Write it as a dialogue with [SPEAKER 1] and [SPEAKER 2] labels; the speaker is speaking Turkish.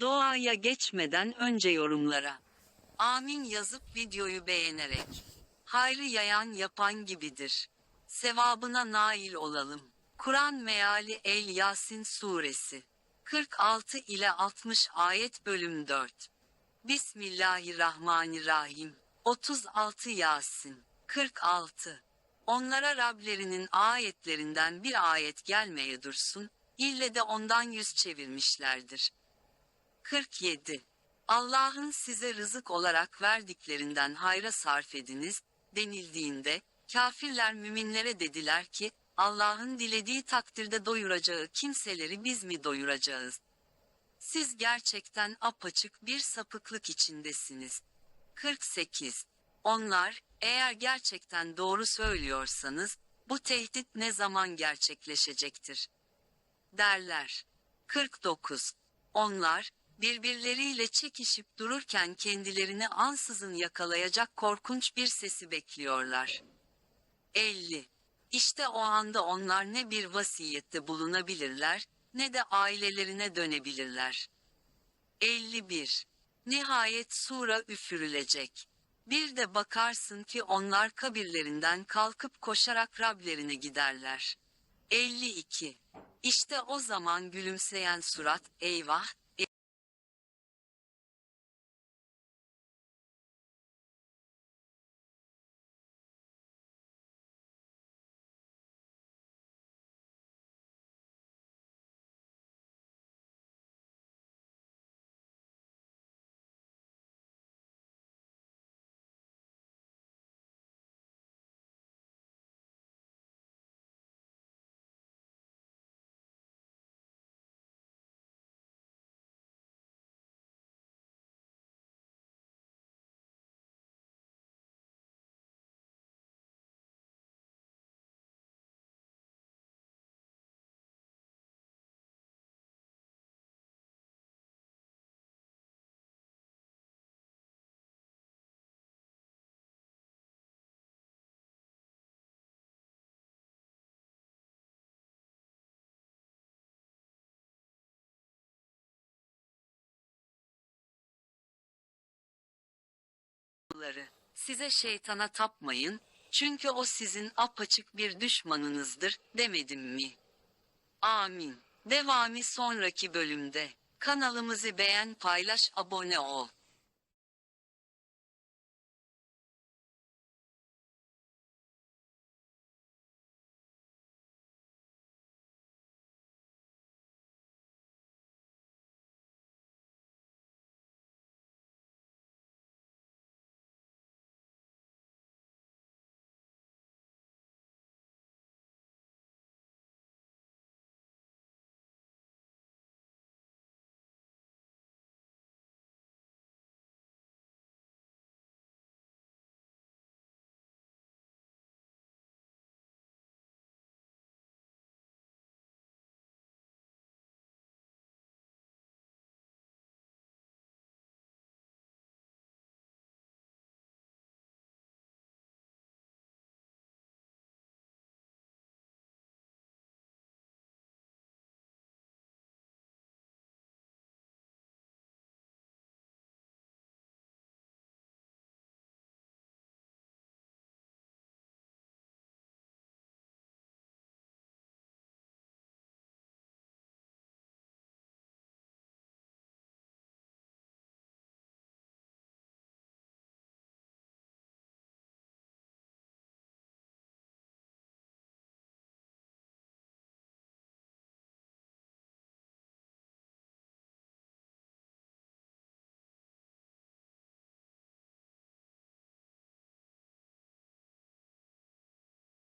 [SPEAKER 1] Doğaya geçmeden önce yorumlara. Amin yazıp videoyu beğenerek. Hayrı yayan yapan gibidir. Sevabına nail olalım. Kur'an meali El Yasin suresi. 46 ile 60 ayet bölüm 4. Bismillahirrahmanirrahim. 36 Yasin. 46. Onlara Rablerinin ayetlerinden bir ayet gelmeye dursun, ille de ondan yüz çevirmişlerdir. 47. Allah'ın size rızık olarak verdiklerinden hayra sarf ediniz, denildiğinde, kafirler müminlere dediler ki, Allah'ın dilediği takdirde doyuracağı kimseleri biz mi doyuracağız? Siz gerçekten apaçık bir sapıklık içindesiniz. 48. Onlar, eğer gerçekten doğru söylüyorsanız, bu tehdit ne zaman gerçekleşecektir? Derler. 49. Onlar, birbirleriyle çekişip dururken kendilerini ansızın yakalayacak korkunç bir sesi bekliyorlar. 50. İşte o anda onlar ne bir vasiyette bulunabilirler, ne de ailelerine dönebilirler. 51. Nihayet sura üfürülecek. Bir de bakarsın ki onlar kabirlerinden kalkıp koşarak Rablerine giderler. 52. İşte o zaman gülümseyen surat, eyvah, oğulları, size şeytana tapmayın, çünkü o sizin apaçık bir düşmanınızdır, demedim mi? Amin. Devamı sonraki bölümde. Kanalımızı beğen paylaş abone ol.